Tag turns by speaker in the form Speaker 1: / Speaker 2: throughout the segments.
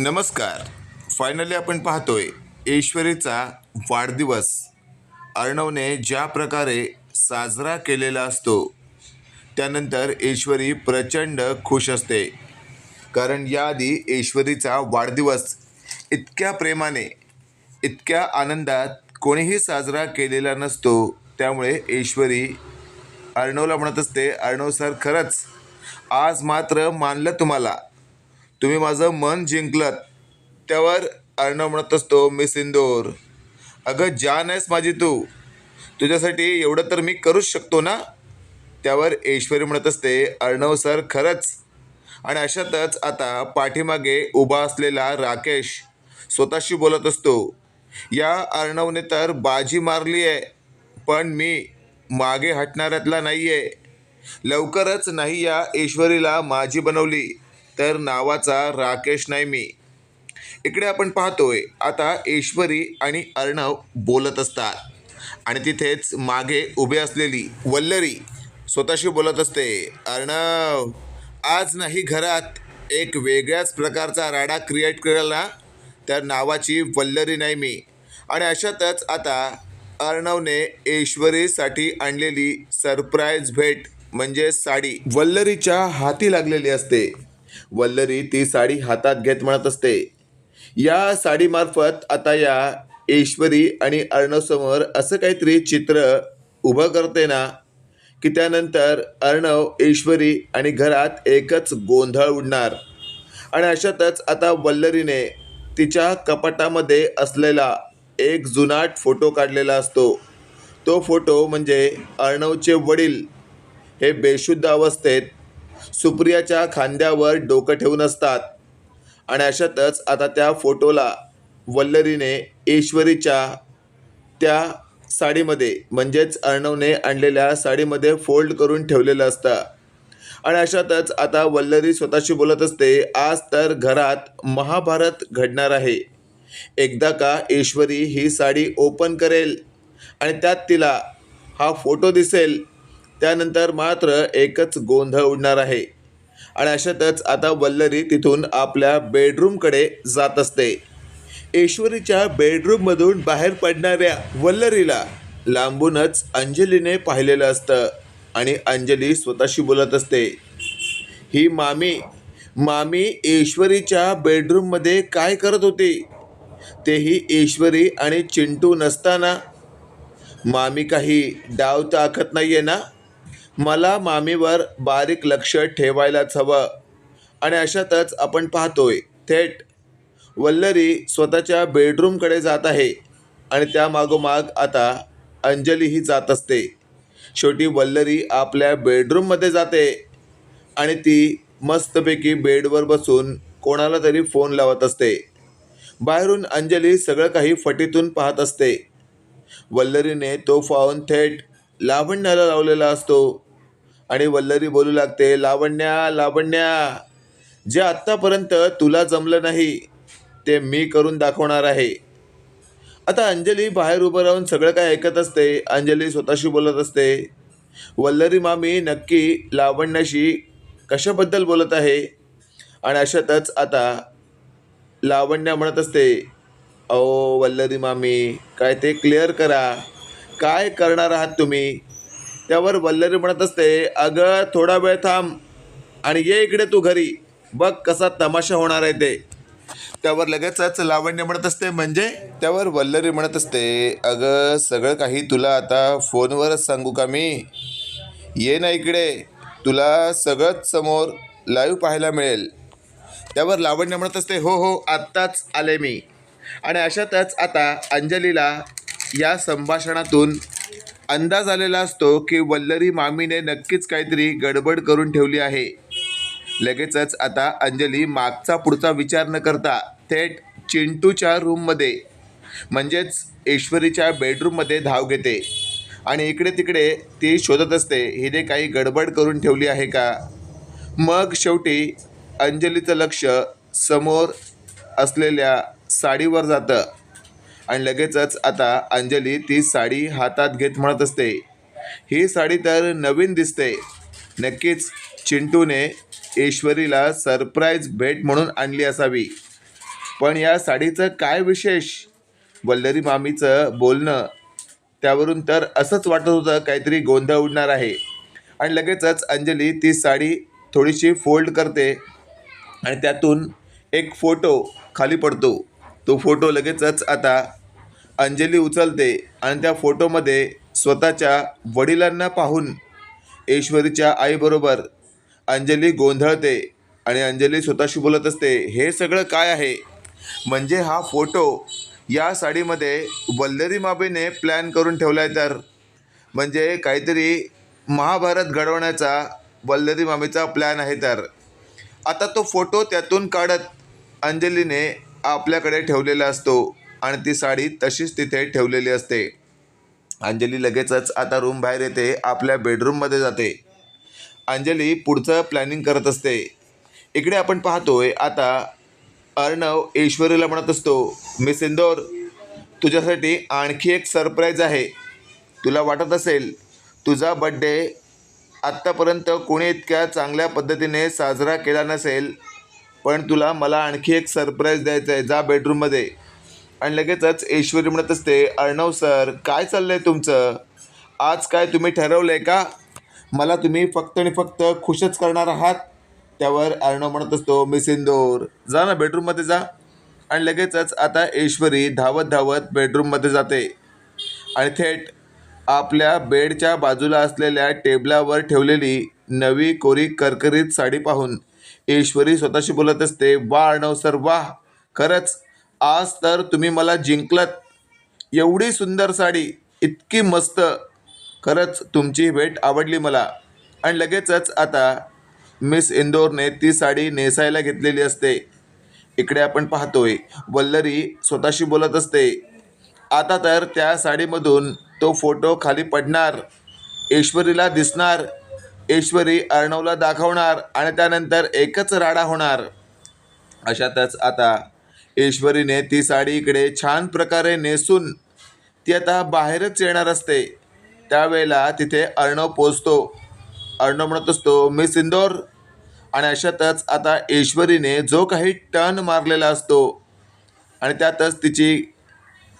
Speaker 1: नमस्कार. फायनली आपण पाहतोय ईश्वरीचा वाढदिवस. अर्णवने ज्या प्रकारे साजरा केलेला असतो त्यानंतर ईश्वरी प्रचंड खुश असते. कारण याआधी ईश्वरीचा वाढदिवस इतक्या प्रेमाने इतक्या आनंदात कोणीही साजरा केलेला नसतो त्यामुळे ईश्वरी अर्णवला म्हणत असते अर्णव सर खरंच आज मात्र मानलं तुम्हाला. तुम्ही माझं मन जिंकलं त्यावर अर्णव म्हणत असतो मी सिंदूर. अगं जान आहेस माझी तू. तुझ्यासाठी एवढं तर मी करूच शकतो ना? त्यावर ऐश्वरी म्हणत असते अर्णव सर खरंच. आणि अशातच आता पाठीमागे उभा असलेला राकेश स्वतःशी बोलत असतो या अर्णवने तर बाजी मारली आहे पण मी मागे हटणाऱ्यातला नाही आहे लवकरच नाही या ईश्वरीला माझी बनवली. तर नावाचा राकेश नाही मी. इकडे आपण पाहतोय आता ईश्वरी आणि अर्णव बोलत असतात. आणि तिथेच मागे उभे असलेली वल्लरी स्वतःशी बोलत असते अर्णव आज नाही घरात. एक वेगळ्याच प्रकारचा राडा क्रिएट करायला त्या नावाची वल्लरी नाही मी. आणि अशातच आता अर्णवने ईश्वरीसाठी आणलेली सरप्राईज भेट म्हणजे साडी. वल्लरीच्या हाती लागलेली असते. वल्लरी ती साडी हातात घेत म्हणत असते. या साडीमार्फत आता या ईश्वरी आणि अर्णवसमोर असं काहीतरी चित्र उभं करते ना की त्यानंतर अर्णव ईश्वरी आणि घरात एकच गोंधळ उडणार. आणि अशातच आता वल्लरीने तिच्या कपाटामध्ये असलेला एक जुनाट फोटो काढलेला असतो. तो फोटो म्हणजे अर्णवचे वडील. हे बेशुद्ध अवस्थेत सुप्रियाच्या खांद्यावर डोकं ठेवून असतात. आणि अशातच आता त्या फोटोला वल्लरीने ईश्वरीच्या त्या साडीमध्ये म्हणजेच अर्णवने आणलेल्या साडीमध्ये फोल्ड करून ठेवलेलं असतं. आणि अशातच आता वल्लरी स्वतःशी बोलत असते आज तर घरात महाभारत घडणार आहे. एकदा का ईश्वरी ही साडी ओपन करेल आणि त्यात तिला हा फोटो दिसेल त्यानंतर मात्र एकच गोंधळ उडणार आहे. आणि अशातच आता वल्लरी तिथून आपल्या बेडरूमकडे जात असते. ईश्वरीच्या बेडरूममधून बाहेर पडणाऱ्या वल्लरीला लांबूनच अंजलीने पाहिलेलं असतं आणि अंजली स्वतःशी बोलत असते. ही मामी मामी ईश्वरीच्या बेडरूममध्ये काय करत होती? तेही ईश्वरी आणि चिंटू नसताना मामी काही डाव तर आखत नाही आहे ना? मला मामीवर बारीक लक्ष ठेवायलाच हवं. आणि अशातच आपण पाहतोय थेट वल्लरी स्वतःच्या बेडरूमकडे जात आहे आणि त्यामागोमाग आता अंजलीही जात असते. शेवटी वल्लरी आपल्या बेडरूममध्ये जाते आणि ती मस्तपैकी बेडवर बसून कोणाला तरी फोन लावत असते. बाहेरून अंजली सगळं काही फटीतून पाहत असते. वल्लरीने तो फोन थेट लावण्याला लावलेला असतो. आणि वल्लरी बोलू लागते लावण्या लावण्या. जे आत्तापर्यंत तुला जमलं नाही ते मी करून दाखवणार आहे. आता अंजली बाहेर उभं राहून सगळं काय ऐकत असते अंजली स्वतःशी बोलत असते. वल्लरी मामी नक्की लावण्याशी कशाबद्दल बोलत आहे? आणि अशातच आता लावण्या म्हणत असते अहो वल्लरी मामी काय ते क्लिअर करा. काय करणार आहात तुम्ही? त्यावर वल्लरी म्हणत असते अगं थोडा वेळ थांब आणि ये इकडे तू घरी. बघ कसा तमाशा होणार आहे ते. त्यावर लगेचच लावण्य म्हणत असते म्हणजे? त्यावर वल्लरी म्हणत असते अगं सगळं काही तुला आता फोनवरच सांगू का मी? ये ना इकडे. तुला सगळंच समोर लाईव्ह पाहायला मिळेल. त्यावर लावण्य म्हणत असते हो हो आत्ताच आले मी. आणि अशातच आता अंजलीला या संभाषणातून अंदाज आलेला असतो की वल्लरी मामीने नक्कीच काहीतरी गडबड करून ठेवली आहे. लगेचच आता अंजली मागचा पुढचा विचार न करता थेट चिंटूच्या रूममध्ये म्हणजेच ईश्वरीच्या बेडरूममध्ये धाव घेते. आणि इकडे तिकडे ती शोधत असते हिने काही गडबड करून ठेवली आहे का? मग शेवटी अंजलीचं लक्ष समोर असलेल्या साडीवर जातं. आणि लगेचच आता अंजली ती साडी हातात घेत म्हणत असते. ही साडी तर नवीन दिसते. नक्कीच चिंटूने ईश्वरीला सरप्राईज भेट म्हणून आणली असावी. पण या साडीचं काय विशेष? वल्लरी मामीचं बोलणं. त्यावरून तर असंच वाटत होतं काहीतरी गोंधळ उडणार आहे. आणि लगेचच अंजली ती साडी थोडीशी फोल्ड करते आणि त्यातून एक फोटो खाली पडतो. तो फोटो लगेचच आता अंजली उचलते आणि त्या फोटोमध्ये स्वतःच्या वडिलांना पाहून ऐश्वरीच्या आईबरोबर अंजली गोंधळते आणि अंजली स्वतःशी बोलत असते हे सगळं काय आहे? म्हणजे हा फोटो या साडीमध्ये वल्लरी माबीने प्लॅन करून ठेवला आहे तर. म्हणजे काहीतरी महाभारत घडवण्याचा वल्लरी मामीचा प्लॅन आहे तर. आता तो फोटो त्यातून काढत अंजलीने आपल्याकडे ठेवलेला असतो. आणि ती साडी तशीच तिथे ठेवलेली असते. अंजली लगेचच आता रूम बाहेर येते आपल्या बेडरूममध्ये जाते. अंजली पुढचं प्लॅनिंग करत असते. इकडे आपण पाहतोय आता अर्णव ऐश्वर्याला म्हणत असतो मी सिंदोर तुझ्यासाठी आणखी एक सरप्राईज आहे. तुला वाटत असेल तुझा बड्डे आत्तापर्यंत कोणी इतक्या चांगल्या पद्धतीने साजरा केला नसेल पण तुला मला आणखी एक सरप्राईज द्यायचं आहे जा बेडरूममध्ये आणि लगेचच ऐश्वरी म्हणत असते अर्णव सर काय चाललं आहे तुमचं? आज काय तुम्ही ठरवलं आहे का? मला तुम्ही फक्त आणि फक्त खुशच करणार आहात. त्यावर अर्णव म्हणत असतो मिस इंदोर जा ना बेडरूममध्ये जा. आणि लगेचच आता ऐश्वरी धावत धावत बेडरूममध्ये जाते. आणि थेट आपल्या बेडच्या बाजूला असलेल्या टेबलावर ठेवलेली नवी कोरी करकरीत साडी पाहून ऐश्वरी स्वतःशी बोलत असते वा अर्णव सर वा खरंच आज तर तुम्ही मला जिंकलत. एवढी सुंदर साडी इतकी मस्त. खरंच तुमची भेट आवडली मला. आणि लगेचच आता मिस इंदोरने ती साडी नेसायला घेतलेली असते. इकडे आपण पाहतोय वल्लरी स्वतःशी बोलत असते. आता तर त्या साडीमधून तो फोटो खाली पडणार. ऐश्वरीला दिसणार. ऐश्वरी अर्णवला दाखवणार आणि त्यानंतर एकच राडा होणार. अशातच आता ऐश्वरीने ती साडी इकडे छान प्रकारे नेसून ती आता बाहेरच येणार असते. त्यावेळेला तिथे अर्णव पोचतो अर्णव म्हणत असतो मी सिंदोर. आणि अशातच आता ऐश्वरीने जो काही टर्न मारलेला असतो आणि त्यातच तिची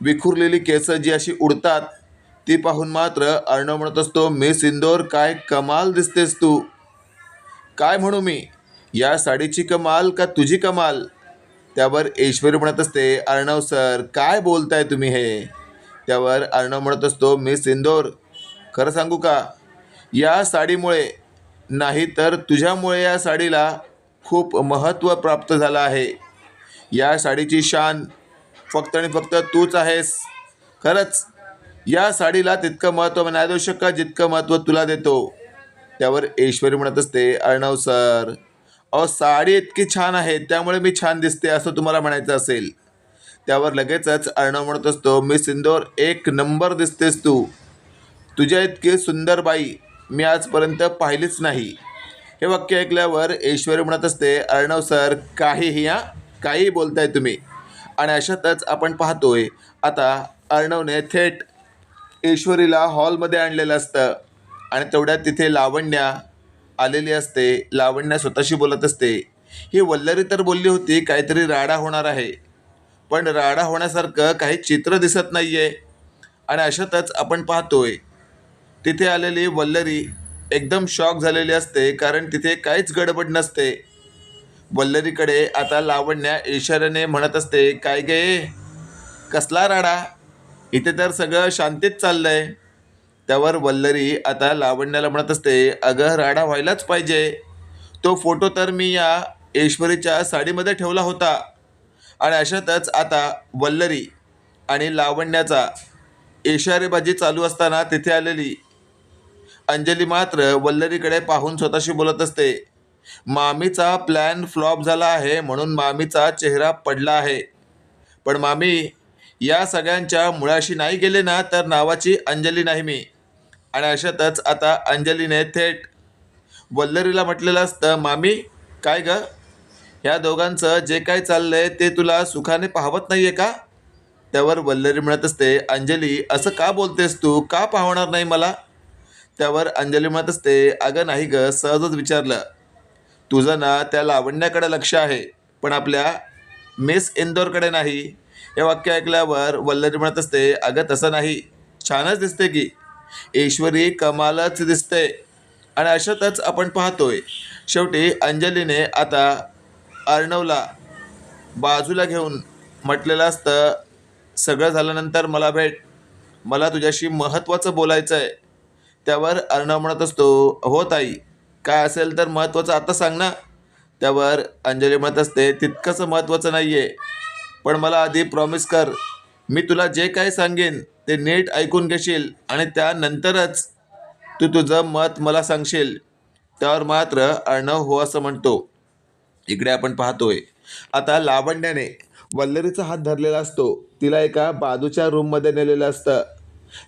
Speaker 1: विखुरलेली केसं जी अशी उडतात ती पाहून मात्र अर्णव म्हणत असतो मी सिंदोर काय कमाल दिसतेस तू. काय म्हणू मी? या साडीची कमाल का तुझी कमाल? त्यावर ऐश्वरी म्हणत असते अर्णव सर काय बोलताय तुम्ही हे? त्यावर अर्णव म्हणत असतो मी सिंदोर खरं सांगू का? या साडीमुळे नाही तर तुझ्यामुळे या साडीला खूप महत्त्व प्राप्त झालं आहे. या साडीची शान फक्त आणि फक्त तूच आहेस. खरंच या साडीला तितकं महत्त्व नाही देऊ शकत जितकं महत्त्व तुला देतो? त्यावर ऐश्वरी म्हणत असते अर्णव सर अहो साडी इतकी छान आहे त्यामुळे मी छान दिसते असं तुम्हाला म्हणायचं असेल. त्यावर लगेचच अर्णव म्हणत असतो मी सिंदोर एक नंबर दिसतेस तू. तुझ्या इतकी सुंदर बाई मी आजपर्यंत पाहिलीच नाही. हे वाक्य ऐकल्यावर ऐश्वरी म्हणत असते अर्णव सर काहीही या काही बोलताय तुम्ही. आणि अशातच आपण पाहतोय आता अर्णवने थेट ऐश्वरीला हॉलमध्ये आणलेलं असतं. आणि तेवढ्यात तिथे लावण्या आलेली असते लावण्या स्वतःशी बोलत असते. ही वल्लरी तर बोलली होती काहीतरी राडा होणार आहे. पण राडा होण्यासारखं काही चित्र दिसत नाही आहे आणि अशातच आपण पाहतोय तिथे आलेली वल्लरी एकदम शॉक झालेली असते कारण तिथे काहीच गडबड नसते. वल्लरीकडे आता लावण्या इशाऱ्याने म्हणत असते काय गे? कसला राडा? इथे तर सगळं शांतीत चाललंय. त्यावर वल्लरी आता लावण्याला म्हणत असते अगं राडा व्हायलाच पाहिजे. तो फोटो तर मी या ऐश्वरीच्या साडीमध्ये ठेवला होता. आणि अशातच आता वल्लरी आणि लावण्याचा इशारेबाजी चालू असताना तिथे आलेली अंजली मात्र वल्लरीकडे पाहून स्वतःशी बोलत असते मामीचा प्लॅन फ्लॉप झाला आहे म्हणून मामीचा चेहरा पडला आहे. पण मामी या सगळ्यांच्या मुळाशी नाही गेले ना तर नावाची अंजली नाही मी. आणि अशातच आता अंजलीने थेट वल्लरीला म्हटलेलं असतं मामी काय ग? ह्या दोघांचं जे काय चाललंय ते तुला सुखाने पाहवत नाही आहे का? त्यावर वल्लरी म्हणत असते अंजली असं का बोलतेस तू? का पाहणार नाही मला? त्यावर अंजली म्हणत असते अगं नाही ग सहजच विचारलं. तुझं ना त्या लावण्याकडे लक्ष आहे पण आपल्या मिस इंदोरकडे नाही. हे वाक्य ऐकल्यावर वल्लरी म्हणत असते अगं तसं नाही. छानच दिसते की. ईश्वरी कमालच दिसते. आणि अशातच आपण पाहतोय शेवटी अंजलीने आता अर्णवला बाजूला घेऊन म्हटलेलं असतं सगळं झाल्यानंतर मला भेट. मला तुझ्याशी महत्त्वाचं बोलायचं आहे त्यावर अर्णव म्हणत असतो हो ताई काय असेल तर महत्त्वाचं आता सांग ना. त्यावर अंजली म्हणत असते तितकंसं महत्त्वाचं नाही आहे पण मला आधी प्रॉमिस कर. मी तुला जे काही सांगेन ते नीट ऐकून घेशील आणि त्यानंतरच तू तुझं मत मला सांगशील. त्यावर मात्र अर्णव हो असं म्हणतो. इकडे आपण पाहतोय. आता लावण्याने वल्लरीचा हात धरलेला असतो. तिला एका बाजूच्या रूममध्ये नेलेलं असतं.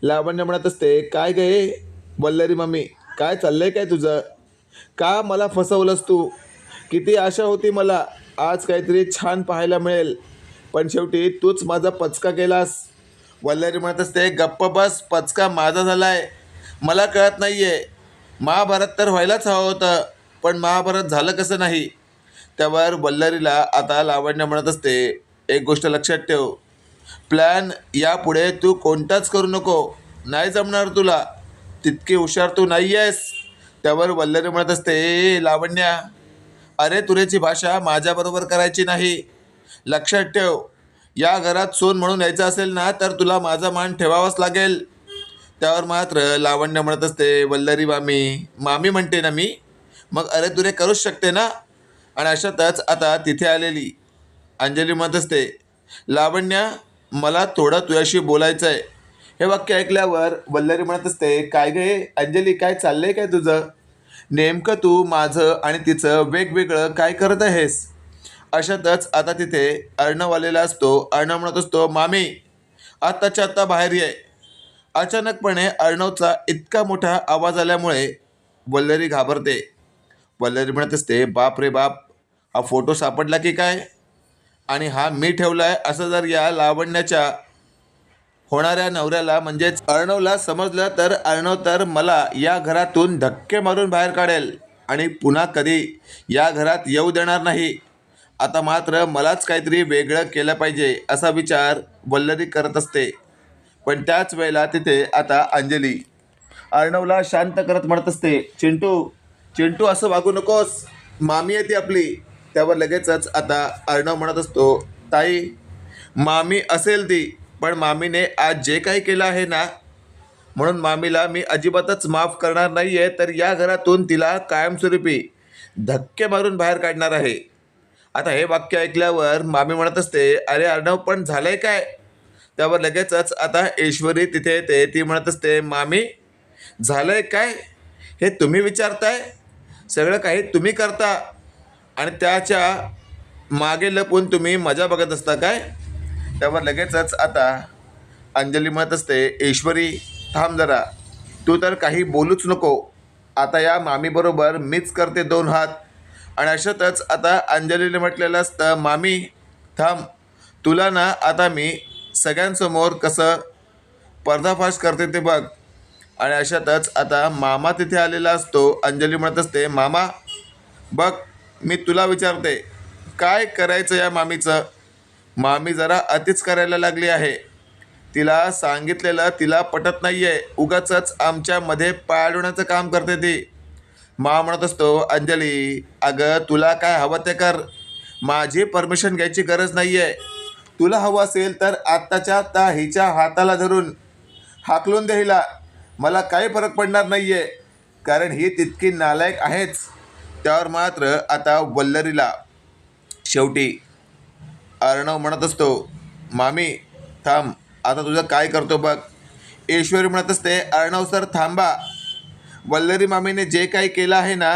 Speaker 1: लावण्य म्हणत असते काय गे वल्लरी मम्मी काय चाललंय काय तुझं? का मला फसवलंस तू? किती आशा होती मला. आज काहीतरी छान पाहायला मिळेल. पण शेवटी तूच माझा पचका केलास. वल्लरी म्हणत असते गप्प बस पचका माझा झालाय. मला कळत नाहीये. महाभारत तर व्हायलाच हवं होतं पण महाभारत झालं कसं नाही? त्यावर वल्लरीला आता लावण्य म्हणत असते एक गोष्ट लक्षात ठेव. प्लॅन यापुढे तू कोणताच करू नको. नाही जमणार तुला. तितकी हुशार तू नाही आहेस त्यावर वल्लरी म्हणत असते "ए, लावण्या. अरे तुरेची भाषा माझ्याबरोबर करायची नाही. लक्षात ठेव. या घरात सोन म्हणून यायचं असेल ना तर तुला माझा मान ठेवावाच लागेल. त्यावर मात्र लावण्य म्हणत असते वल्लरी मामी. मामी म्हणते ना मी. मग अरे तुरे करूच शकते ना? आणि अशातच आता तिथे आलेली. अंजली म्हणत असते लावण्या मला थोडं तुझ्याशी बोलायचं आहे हे वाक्य ऐकल्यावर वल्लरी म्हणत असते काय गे अंजली काय चाललंय काय तुझं? नेमकं तू माझं आणि तिचं वेगवेगळं काय करत आहेस? अशातच आता तिथे अर्णव आलेला असतो. अर्णव म्हणत असतो मामी आत्ताच्या आत्ता बाहेर ये. अचानकपणे अर्णवचा इतका मोठा आवाज आल्यामुळे वल्लरी घाबरते. वल्लरी म्हणत असते बाप रे बाप हा फोटो सापडला की काय? आणि हा मी ठेवलाय असं जर या लावण्याच्या होणाऱ्या नवऱ्याला म्हणजेच अर्णवला समजलं तर अर्णव तर मला या घरातून धक्के मारून बाहेर काढेल आणि पुन्हा कधी या घरात येऊ देणार नाही. आता मात्र मलाच काहीतरी वेगळं केलं पाहिजे असा विचार वल्लरी करत असते. पण त्याच वेळेला तिथे आता अंजली. अर्णवला शांत करत म्हणत असते चिंटू चिंटू असं वागू नकोस. मामी आहे ती आपली. त्यावर लगेचच आता अर्णव म्हणत असतो ताई मामी असेल ती पण मामीने आज जे काही केलं आहे ना म्हणून मामीला मी अजिबातच माफ करणार नाही आहे तर या घरातून तिला कायमस्वरूपी धक्के मारून बाहेर काढणार आहे. आता हे वाक्य ऐकल्यावर मामी म्हणत असते अरे अर्णव पण झालंय काय? त्यावर लगेचच आता ईश्वरी तिथे येते. ती म्हणत असते मामी झालंय काय? हे तुम्ही विचारताय? सगळं काही तुम्ही करता? आणि त्याच्यामागे लपून तुम्ही मजा बघत असता काय? त्यावर लगेचच आता अंजली म्हणत असते ईश्वरी थांब जरा. तू तर काही बोलूच नको. आता या मामीबरोबर मीच करते दोन हात. आणि अशातच आता अंजलीने म्हटलेलं असतं मामी थांब. तुला ना आता मी सगळ्यांसमोर कसं पर्दाफाश करते ते बघ. आणि अशातच आता मामा तिथे आलेला असतो. अंजली म्हणत असते मामा बघ मी तुला विचारते काय करायचं या मामीचं? मामी जरा अतिच करायला लागली आहे. तिला सांगितलेलं तिला पटत नाही आहे उगाच आमच्यामध्ये पाळवण्याचं काम करते ती. मा म्हणत असतो अंजली अगं तुला काय हवं ते कर. माझी परमिशन घ्यायची गरज नाही आहे तुला हवं असेल तर आत्ताच्या आत्ता हिच्या हाताला धरून हाकलून दे हिला. मला काही फरक पडणार नाही आहे कारण ही तितकी नालायक आहेच. त्यावर मात्र आता वल्लरीला शेवटी अर्णव म्हणत असतो मामी थांब. आता तुझं काय करतो बघ. ईश्वरी म्हणत असते अर्णव सर थांबा. वल्लरी मामीने जे काही केलं आहे ना